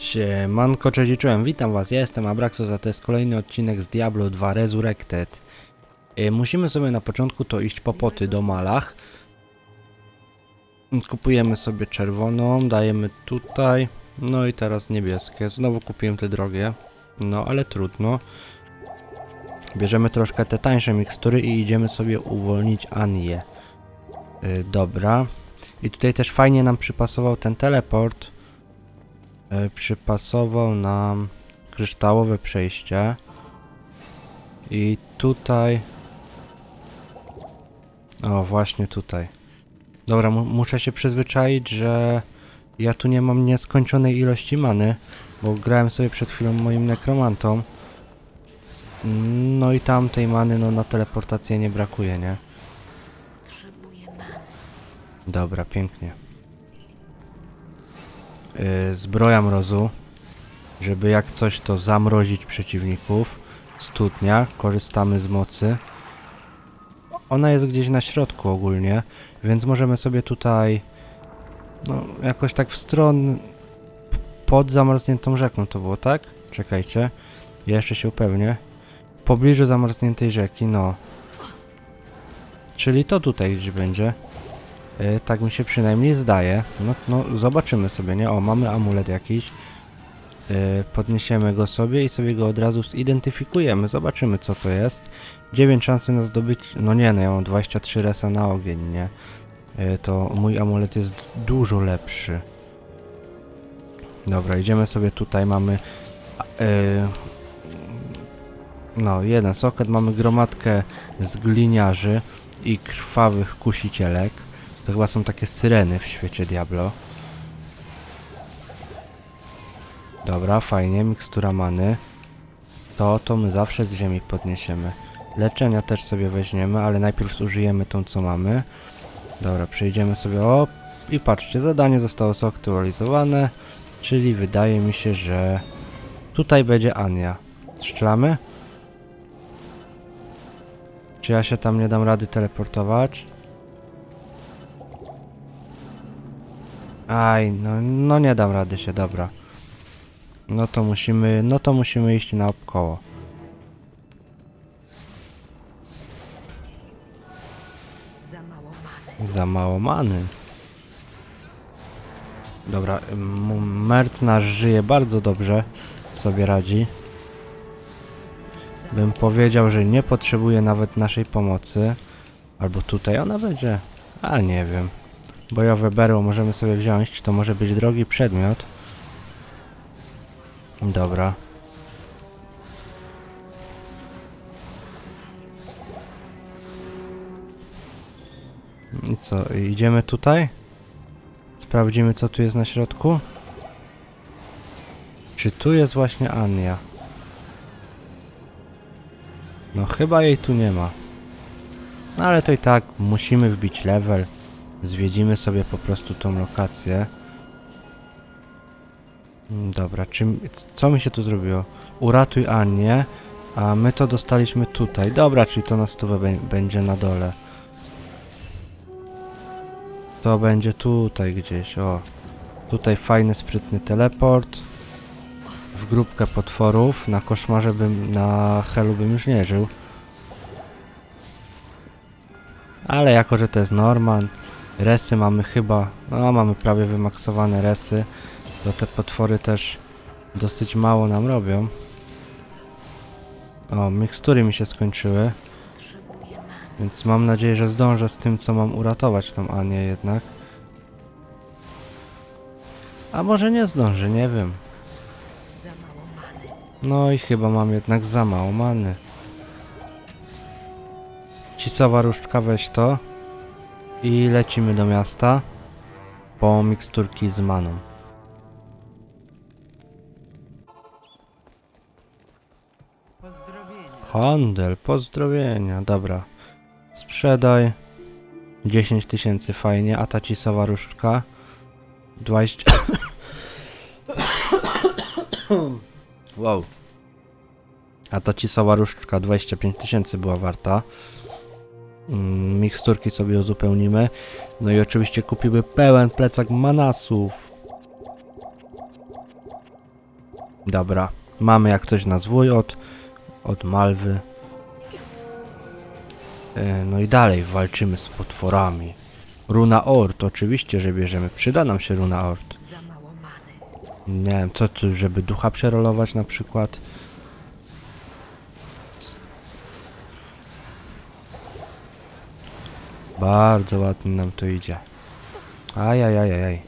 Siemanko, cześć i czołem, witam was, ja jestem Abraxos, a to jest kolejny odcinek z Diablo 2 Resurrected. Y, Musimy sobie na początku to iść po poty do Malach. Kupujemy sobie czerwoną, dajemy tutaj, no i teraz niebieskie. Znowu kupiłem te drogie, no ale trudno. Bierzemy troszkę te tańsze mikstury i idziemy sobie uwolnić Anię. Y, Dobra. I tutaj też fajnie nam przypasował ten teleport e, przypasował nam kryształowe przejście. I tutaj. O, właśnie tutaj. Dobra, mu muszę się przyzwyczaić, że ja tu nie mam nieskończonej ilości many, bo grałem sobie przed chwilą moim nekromantą. No i tam tej many no, na teleportację nie brakuje, nie? Dobra, pięknie. Yy, zbroja mrozu, żeby jak coś to zamrozić przeciwników. Studnia, korzystamy z mocy. Ona jest gdzieś na środku ogólnie, więc możemy sobie tutaj no, jakoś tak w stron pod zamarzniętą rzeką to było, tak? Czekajcie, ja jeszcze się upewnię. W pobliżu zamarzniętej rzeki, no. Czyli to tutaj gdzieś będzie. E, tak mi się przynajmniej zdaje. No, no zobaczymy sobie, nie? O, mamy amulet jakiś. E, podniesiemy go sobie i sobie go od razu zidentyfikujemy. Zobaczymy co to jest. 9 szansy na zdobyć... No nie, no ja mam 23 resa na ogień, nie? E, to mój amulet jest dużo lepszy. Dobra, idziemy sobie tutaj, mamy... No, jeden soket, mamy gromadkę z gliniarzy i krwawych kusicielek. To chyba są takie syreny w świecie Diablo. Dobra, fajnie, mikstura many. To, to my zawsze z ziemi podniesiemy. Leczenia też sobie weźmiemy, ale najpierw zużyjemy tą, co mamy. Dobra, przejdziemy sobie, o, i patrzcie, zadanie zostało zaktualizowane, czyli wydaje mi się, że tutaj będzie Ania. Strzelamy? Czy ja się tam nie dam rady teleportować? Aj, no, no nie dam rady się, dobra. No to musimy, no to musimy iść mało many. Za mało many. Dobra, m- Merc nasz żyje bardzo dobrze, sobie radzi. Bym powiedział, że nie potrzebuje nawet naszej pomocy. Albo tutaj ona będzie. A nie wiem. Bojowe berło możemy sobie wziąć, to może być drogi przedmiot. Dobra. I co, idziemy tutaj? Sprawdzimy co tu jest na środku? Czy tu jest właśnie Ania? No chyba jej tu nie ma. No ale to i tak musimy wbić level. Zwiedzimy sobie po prostu tą lokację. Mm, Dobra, czym, co mi się tu zrobiło? Uratuj Anię, a my to dostaliśmy tutaj. Dobra, czyli to na stówę bę- będzie na dole. To będzie tutaj gdzieś, o. Tutaj fajny, sprytny teleport. W grupkę potworów. Na koszmarze bym, na helu bym już nie żył. Ale jako, że to jest Norman, resy mamy chyba, no mamy prawie wymaksowane resy, to te potwory też dosyć mało nam robią. O, mikstury mi się skończyły, więc mam nadzieję, że zdążę z tym, co mam uratować tą Anię jednak. A może nie zdążę, nie wiem. No i chyba mam jednak za mało many. Cisowa różdżka, weź to. I lecimy do miasta. Po miksturki z maną. Handel, pozdrowienia, dobra. Sprzedaj. 10 tysięcy, fajnie. A ta cisowa różdżka? 20... wow. A ta cisowa różdżka 25 tysięcy była warta. Mm, Miksturki sobie uzupełnimy. No i oczywiście kupimy pełen plecak manasów. Dobra, mamy jak coś na zwój od, od Malwy. E, No i dalej walczymy z potworami. Runa Ort, oczywiście, że bierzemy. Przyda nam się Runa Ort. Nie wiem, co, co żeby ducha przerolować na przykład. Bardzo ładnie nam to idzie. Ajajajajaj.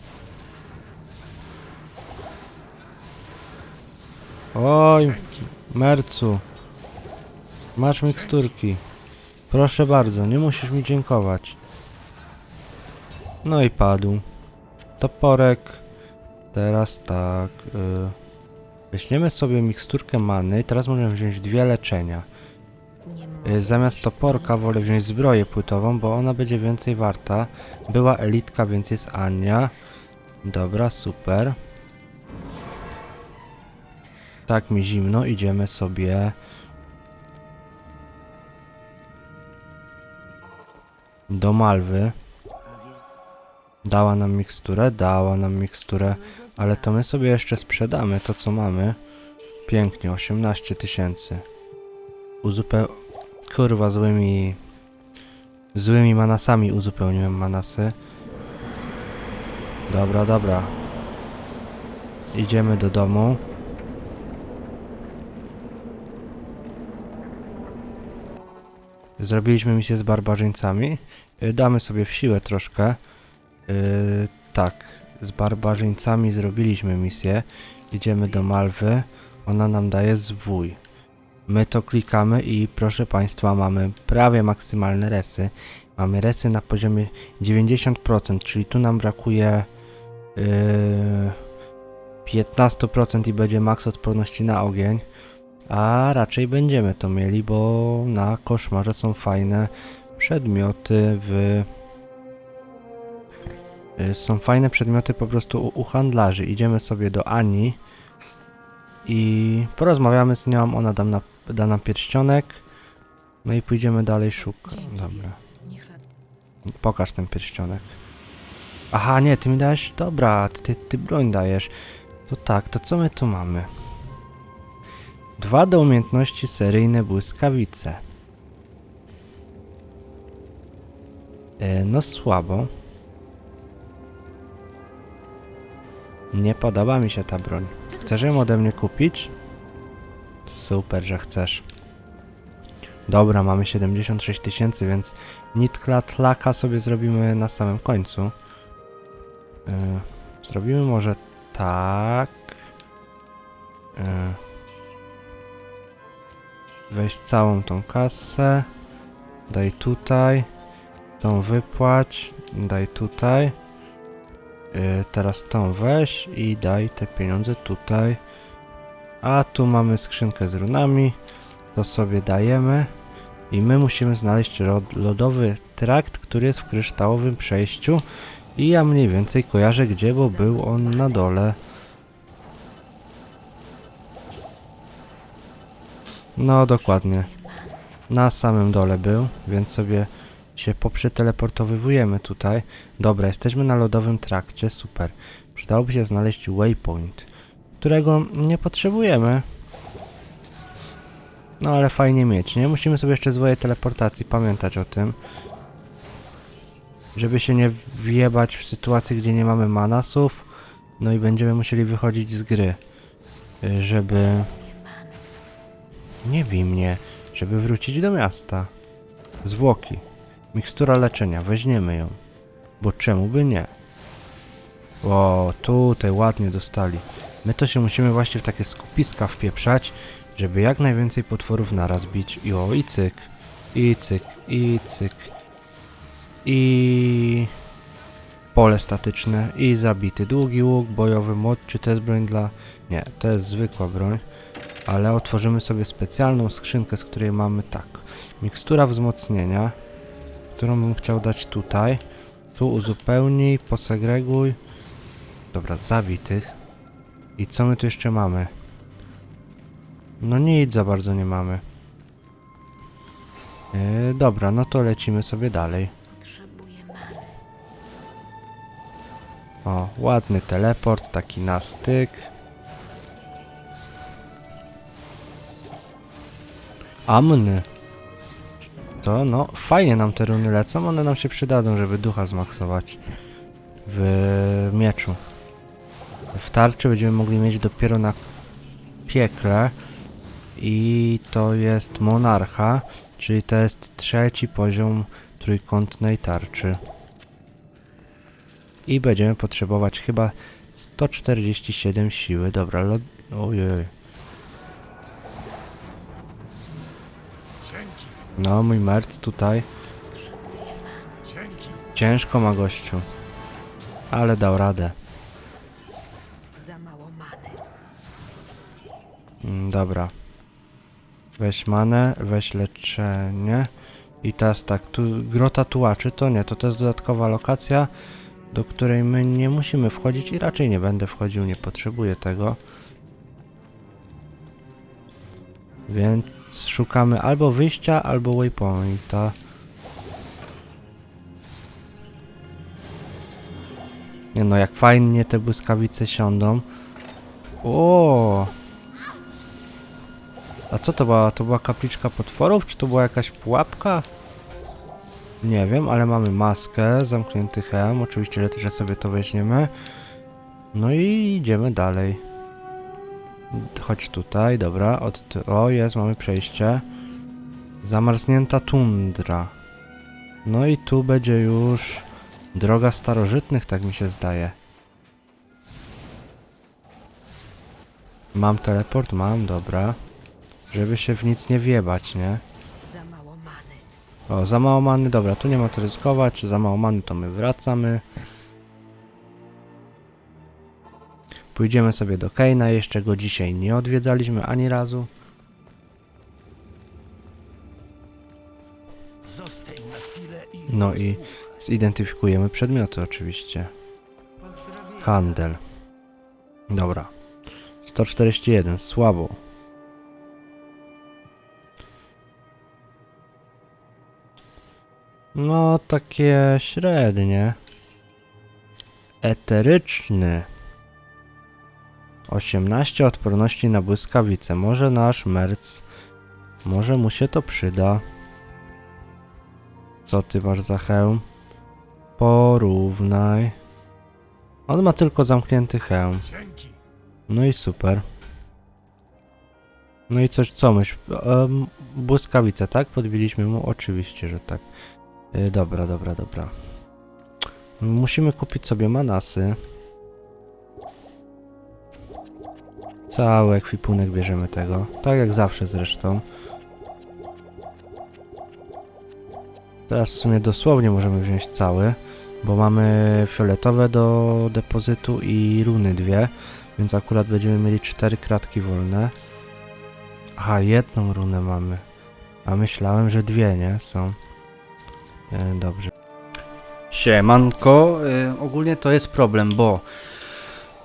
Oj, Mercu. Masz miksturki. Proszę bardzo, nie musisz mi dziękować. No i padł. Toporek. Teraz tak. Y, weźmiemy sobie miksturkę many teraz możemy wziąć dwie leczenia. Y, zamiast toporka wolę wziąć zbroję płytową, bo ona będzie więcej warta. Była elitka, więc jest Ania. Dobra, super. Tak mi zimno, idziemy sobie. Do Malwy. Dała nam miksturę, dała nam miksturę, ale to my sobie jeszcze sprzedamy to co mamy. Pięknie, 18 tysięcy. Uzupeł... Kurwa, złymi... Złymi manasami uzupełniłem manasy. Dobra, dobra. Idziemy do domu. Zrobiliśmy misję z barbarzyńcami. Y, Damy sobie w siłę troszkę. Yy, tak, z barbarzyńcami zrobiliśmy misję. Idziemy do Malwy. Ona nam daje zwój. My to klikamy i proszę Państwa, mamy prawie maksymalne resy. Mamy resy na poziomie 90%, czyli tu nam brakuje yy, 15% i będzie maks odporności na ogień. A raczej będziemy to mieli, bo na koszmarze są fajne przedmioty w Y, Są fajne przedmioty po prostu u, u handlarzy. Idziemy sobie do Ani i porozmawiamy z nią. Ona da, na, da nam pierścionek. No i pójdziemy dalej szukać. Dobra. Pokaż ten pierścionek. Aha, nie, ty mi dałeś. Dobra, ty, ty broń dajesz. To tak, to co my tu mamy? Dwa do umiejętności seryjne błyskawice. E, no słabo. Nie podoba mi się ta broń. Chcesz ją ode mnie kupić? Super, że chcesz. Dobra, mamy 76 tysięcy, więc Nitklatlaka sobie zrobimy na samym końcu. Yy, zrobimy może tak. Yy. Weź całą tą kasę. Daj tutaj. Tą wypłać. Daj tutaj. Yy, teraz tą weź i daj te pieniądze tutaj. A tu mamy skrzynkę z runami. To sobie dajemy. I my musimy znaleźć lodowy trakt, który jest w kryształowym przejściu. I ja mniej więcej kojarzę gdzie, bo był on na dole. No dokładnie. Na samym dole był, więc sobie się poprzeteleportowywujemy tutaj. Dobra, jesteśmy na lodowym trakcie, super. Przydałoby się znaleźć waypoint, którego nie potrzebujemy. No ale fajnie mieć, nie? Musimy sobie jeszcze zwoje teleportacji pamiętać o tym. Żeby się nie wjebać w sytuacji, gdzie nie mamy manasów. No i będziemy musieli wychodzić z gry. y, Żeby... Nie bij mnie. Żeby wrócić do miasta. Zwłoki. Mikstura leczenia. Weźmiemy ją. Bo czemu by nie? O, tutaj ładnie dostali. My to się musimy właśnie w takie skupiska wpieprzać, żeby jak najwięcej potworów naraz bić. I o, i cyk. I cyk, i cyk. I... Pole statyczne i zabity. Długi łuk, bojowy mod. Czy to jest broń dla... Nie, to jest zwykła broń. Ale otworzymy sobie specjalną skrzynkę, z której mamy tak. Mikstura wzmocnienia, którą bym chciał dać tutaj. Tu uzupełnij, posegreguj. Dobra, zabitych. I co my tu jeszcze mamy? No nic za bardzo nie mamy. E, dobra, no to lecimy sobie dalej. O, ładny teleport, taki na styk. Amny. To no, fajnie nam te runy lecą, one nam się przydadzą, żeby ducha zmaksować w mieczu. W tarczy będziemy mogli mieć dopiero na piekle i to jest monarcha, czyli to jest trzeci poziom trójkątnej tarczy. I będziemy potrzebować chyba 147 siły. Dobra, lo... ojej. No, mój merc tutaj. Ciężko ma gościu. Ale dał radę. Za mało many. Mm, Dobra. Weź manę, weź leczenie. I teraz tak, tu grota tułaczy to nie, to to jest dodatkowa lokacja, do której my nie musimy wchodzić i raczej nie będę wchodził, nie potrzebuję tego. Więc szukamy albo wyjścia, albo waypointa. Nie no, jak fajnie te błyskawice siądą. O! A co to była? To była kapliczka potworów? Czy to była jakaś pułapka? Nie wiem, ale mamy maskę, zamknięty hełm. Oczywiście, że sobie to weźmiemy. No i idziemy dalej. Chodź tutaj, dobra. Od o, jest, mamy przejście. Zamarznięta tundra. No i tu będzie już droga starożytnych, tak mi się zdaje. Mam teleport? Mam, dobra. Żeby się w nic nie wjebać, nie? O, za mało many, dobra, tu nie ma co ryzykować, za mało many to my wracamy. Pójdziemy sobie do Keina, jeszcze go dzisiaj nie odwiedzaliśmy ani razu. No i zidentyfikujemy przedmioty oczywiście. Handel. Dobra. 141, słabo. No, takie średnie. Eteryczny. 18 odporności na błyskawice. Może nasz merc. Może mu się to przyda. Co ty masz za hełm? Porównaj. On ma tylko zamknięty hełm. No i super. No i coś, co myśl? Um, błyskawice, tak? Podbiliśmy mu? Oczywiście, że tak. Y, dobra, dobra, dobra. Musimy kupić sobie manasy. Cały ekwipunek bierzemy tego. Tak jak zawsze zresztą. Teraz w sumie dosłownie możemy wziąć cały, bo mamy fioletowe do depozytu i runy dwie, więc akurat będziemy mieli cztery kratki wolne. Aha, jedną runę mamy. A myślałem, że dwie, nie? Są. E, dobrze. Siemanko. E, ogólnie to jest problem, bo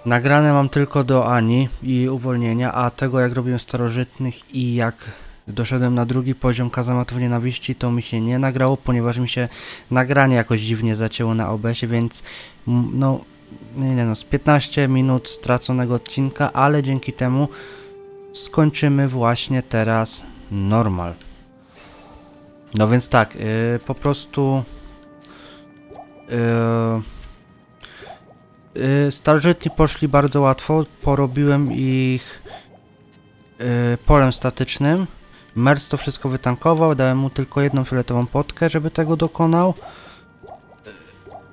nagrane mam tylko do Ani i uwolnienia, a tego jak robiłem starożytnych i jak doszedłem na drugi poziom kazamatów nienawiści, to mi się nie nagrało, ponieważ mi się nagranie jakoś dziwnie zacięło na OBS-ie, więc no, nie no, z 15 minut straconego odcinka, ale dzięki temu skończymy właśnie teraz normal. No więc tak, yy, po prostu yy, starożytni poszli bardzo łatwo, porobiłem ich yy, polem statycznym. Merc to wszystko wytankował, dałem mu tylko jedną fioletową potkę, żeby tego dokonał.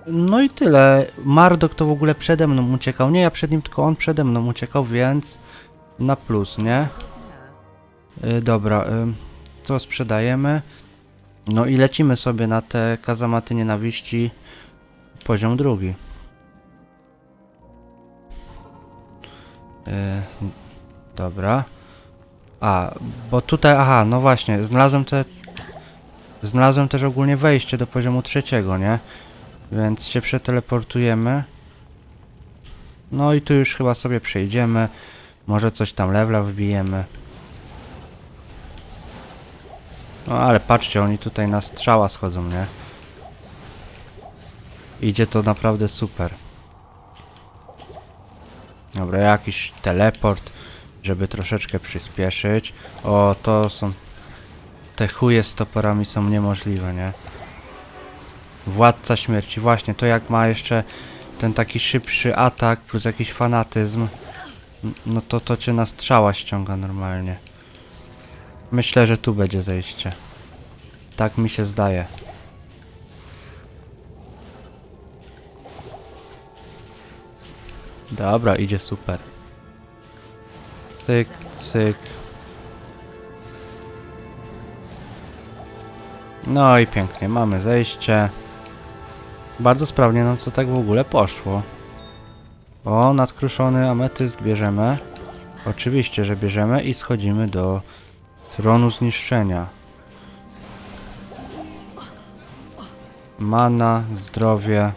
No i tyle. Mardok to w ogóle przede mną uciekał. Nie ja przed nim, tylko on przede mną uciekał, więc na plus, nie? Y, dobra, y, to sprzedajemy. No i lecimy sobie na te kazamaty nienawiści. Poziom drugi. Y, dobra. A, bo tutaj, aha, no właśnie, znalazłem te... Znalazłem też ogólnie wejście do poziomu trzeciego, nie? Więc się przeteleportujemy. No i tu już chyba sobie przejdziemy. Może coś tam levela wbijemy. No ale patrzcie, oni tutaj na strzała schodzą, nie? Idzie to naprawdę super. Dobra, jakiś teleport, żeby troszeczkę przyspieszyć. O, to są Te chuje z toporami są niemożliwe, nie? Władca śmierci, właśnie, to jak ma jeszcze ten taki szybszy atak plus jakiś fanatyzm, no to to cię na strzała ściąga normalnie. Myślę, że tu będzie zejście. Tak mi się zdaje. Dobra, idzie super. Cyk, cyk. No i pięknie, mamy zejście. Bardzo sprawnie nam to tak w ogóle poszło. O, nadkruszony ametyst bierzemy. Oczywiście, że bierzemy i schodzimy do tronu zniszczenia. Mana, zdrowie.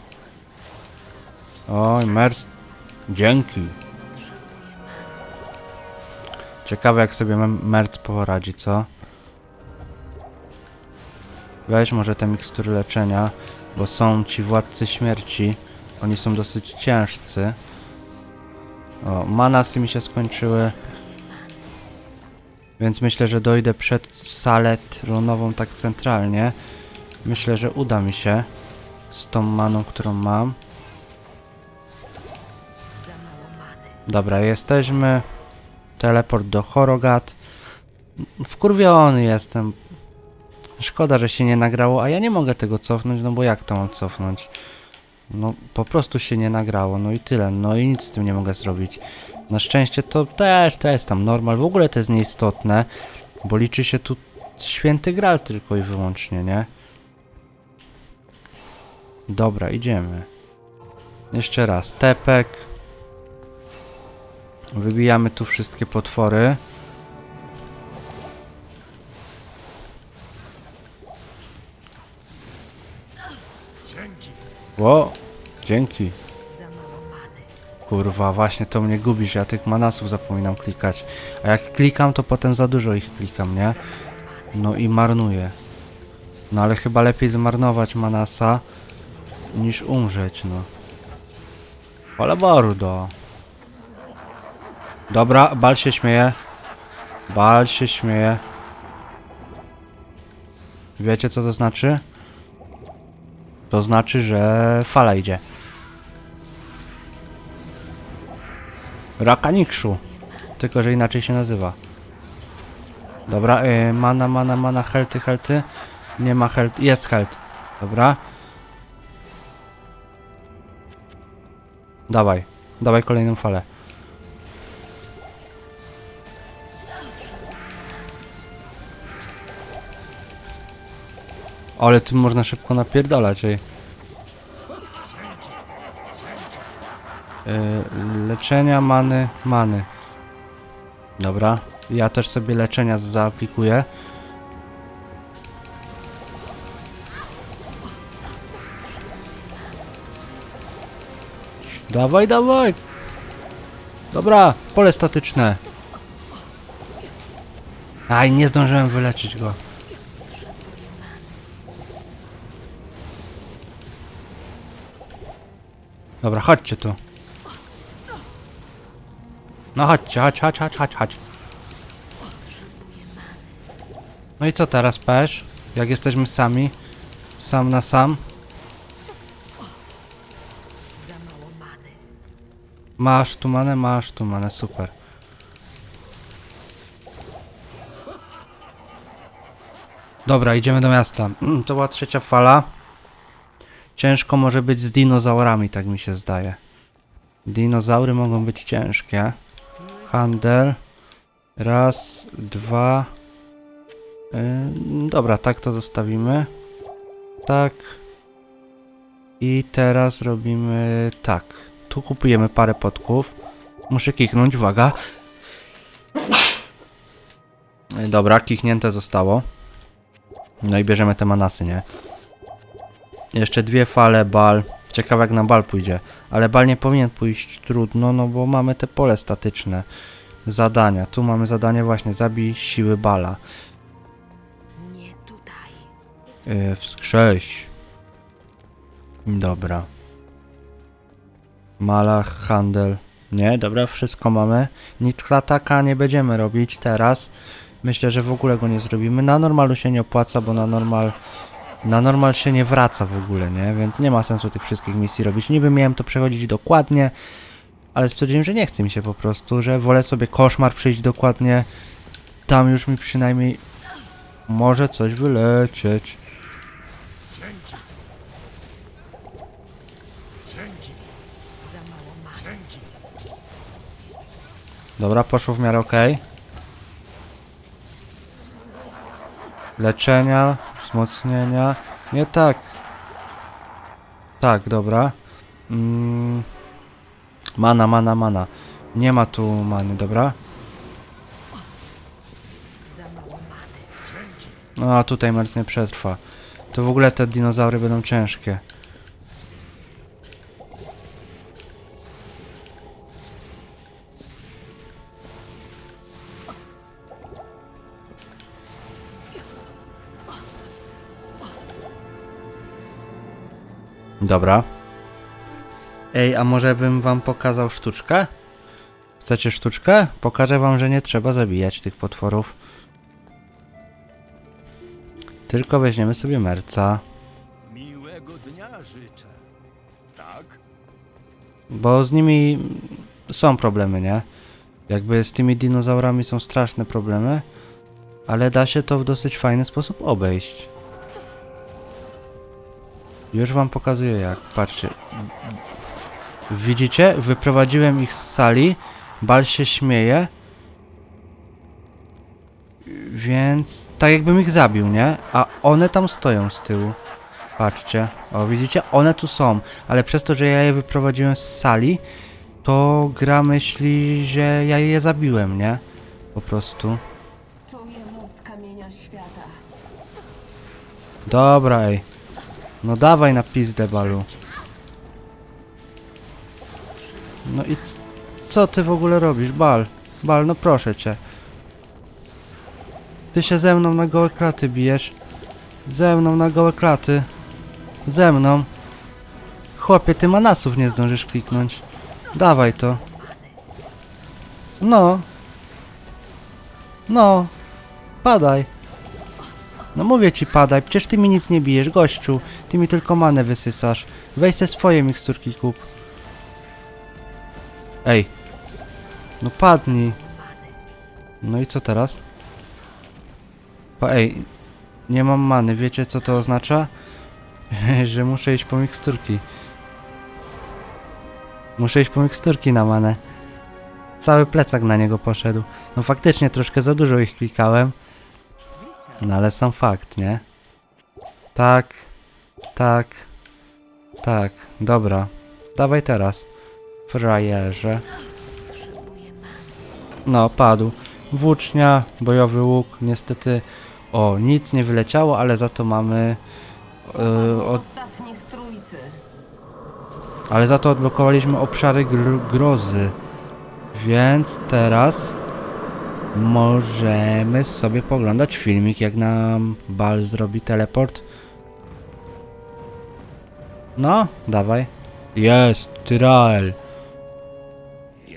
Oj, merc. Dzięki. Ciekawe jak sobie merc poradzi, co? Weź może te mikstury leczenia, bo są ci władcy śmierci. Oni są dosyć ciężcy. O, manasy mi się skończyły. Więc myślę, że dojdę przed salę tronową tak centralnie. Myślę, że uda mi się z tą maną, którą mam. Dobra, jesteśmy. Teleport do Horogat. Wkurwiony jestem. Szkoda, że się nie nagrało, a ja nie mogę tego cofnąć, no bo jak to mam cofnąć? No po prostu się nie nagrało, no i tyle, no i nic z tym nie mogę zrobić. Na szczęście to też, to jest tam normal, w ogóle to jest nieistotne, bo liczy się tu święty gral tylko i wyłącznie, nie? Dobra, idziemy. Jeszcze raz, tepek. Wybijamy tu wszystkie potwory. Dzięki. Ło, dzięki. Kurwa, właśnie to mnie gubi, że ja tych manasów zapominam klikać. A jak klikam, to potem za dużo ich klikam, nie? No i marnuję. No ale chyba lepiej zmarnować manasa niż umrzeć, no. Ale bordo. Dobra, Bal się śmieje. Bal się śmieje. Wiecie co to znaczy? To znaczy, że fala idzie. Rakanikszu. Tylko, że inaczej się nazywa. Dobra, y, mana, mana, mana, helty, helty. Nie ma helt, jest helt. Dobra. Dawaj, dawaj kolejną falę. Ale tym można szybko napierdalać, ej. Y, leczenia, many, many. Dobra. Ja też sobie leczenia zaaplikuję. Dawaj, dawaj! Dobra, pole statyczne. Aj, nie zdążyłem wyleczyć go. Dobra, chodźcie tu. No chodźcie, chodź, chodź, chodź, chodź, chodź. No i co teraz, Pesz? Jak jesteśmy sami? Sam na sam? Masz tu manę, masz tu manę, super. Dobra, idziemy do miasta. To była trzecia fala. Ciężko może być z dinozaurami, tak mi się zdaje. Dinozaury mogą być ciężkie. Handel. Raz, dwa. Yy, dobra, tak to zostawimy. Tak. I teraz robimy tak. Tu kupujemy parę potków. Muszę kiknąć, uwaga. Dobra, kiknięte zostało. No i bierzemy te manasy, nie? Jeszcze dwie fale, bal. Ciekawe jak na bal pójdzie. Ale bal nie powinien pójść trudno, no bo mamy te pole statyczne. Zadania. Tu mamy zadanie właśnie, zabij siły bala. Nie tutaj. Yy, wskrześ. Dobra. Malach, handel. Nie, dobra, wszystko mamy. Nitrataka nie będziemy robić teraz. Myślę, że w ogóle go nie zrobimy. Na normalu się nie opłaca, bo na normal... Na normal się nie wraca w ogóle, nie? Więc nie ma sensu tych wszystkich misji robić. Niby miałem to przechodzić dokładnie, ale stwierdziłem, że nie chce mi się po prostu, że wolę sobie koszmar przyjść dokładnie. Tam już mi przynajmniej może coś wylecieć. Dobra, poszło w miarę ok. Leczenia, wzmocnienia. Nie tak. Tak, dobra. Mm. Mana, mana, mana. Nie ma tu many, dobra? No a tutaj Merc nie przetrwa. To w ogóle te dinozaury będą ciężkie. Dobra. Ej, a może bym wam pokazał sztuczkę? Chcecie sztuczkę? Pokażę wam, że nie trzeba zabijać tych potworów. Tylko weźmiemy sobie merca, Miłego dnia życzę. Tak? bo z nimi są problemy, nie? Jakby z tymi dinozaurami są straszne problemy, ale da się to w dosyć fajny sposób obejść. Już wam pokazuję jak, patrzcie. Widzicie? Wyprowadziłem ich z sali, Bal się śmieje, więc tak jakbym ich zabił, nie? A one tam stoją z tyłu. Patrzcie. O, widzicie? One tu są, ale przez to, że ja je wyprowadziłem z sali, to gra myśli, że ja je zabiłem, nie? Po prostu. Czuję moc kamienia świata. Dobra, ej. No dawaj na pizdę, Balu. No i co ty w ogóle robisz, Bal? Bal, no proszę cię. Ty się ze mną na gołe kraty bijesz. Ze mną na gołe kraty. Ze mną. Chłopie, ty manasów nie zdążysz kliknąć. Dawaj to. No. No. Padaj. No mówię ci padaj, przecież ty mi nic nie bijesz, gościu. Ty mi tylko manę wysysasz. Weź te swoje miksturki kup. Ej. No padnij. No i co teraz? Pa ej. Nie mam many, wiecie co to oznacza? Że muszę iść po miksturki. Muszę iść po miksturki na manę. Cały plecak na niego poszedł. No faktycznie troszkę za dużo ich klikałem. No ale sam fakt, nie? Tak, tak, tak, dobra. Dawaj teraz. Frajerze. No, padł. Włócznia, bojowy łuk, niestety. O, nic nie wyleciało, ale za to mamy. Yy, od, Ostatni z trójcy. ale za to odblokowaliśmy obszary gr grozy. Więc teraz możemy sobie poglądać filmik, jak nam Bal zrobi teleport. No, dawaj. Jest, Tyrael.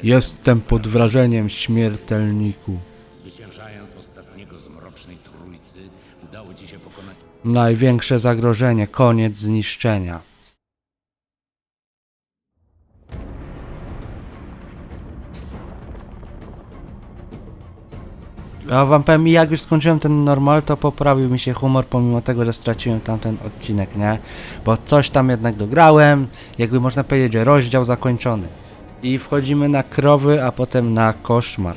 Jestem pod wrażeniem śmiertelniku. Zwyciężając ostatniego z mrocznej trójcy, udało ci się pokonać Największe zagrożenie, koniec zniszczenia. Ja wam powiem, jak już skończyłem ten normal, to poprawił mi się humor, pomimo tego, że straciłem tamten odcinek, nie? Bo coś tam jednak dograłem, jakby można powiedzieć, rozdział zakończony. I wchodzimy na krowy, a potem na koszmar.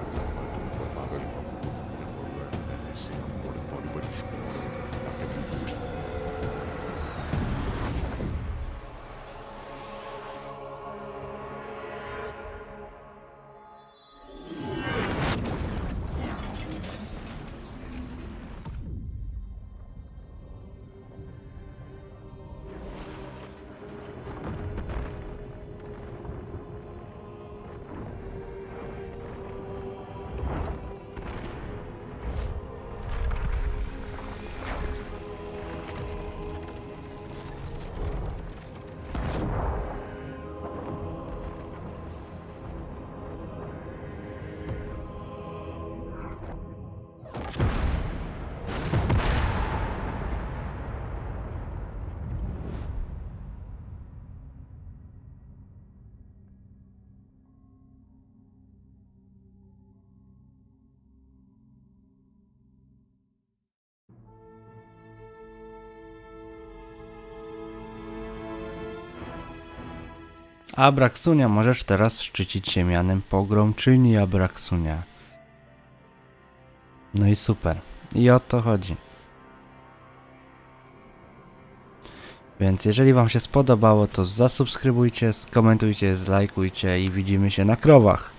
Abraksunia, możesz teraz szczycić się mianem pogromczyni Abraksunia. No i super. I o to chodzi. Więc jeżeli wam się spodobało, to zasubskrybujcie, skomentujcie, zlajkujcie i widzimy się na krowach.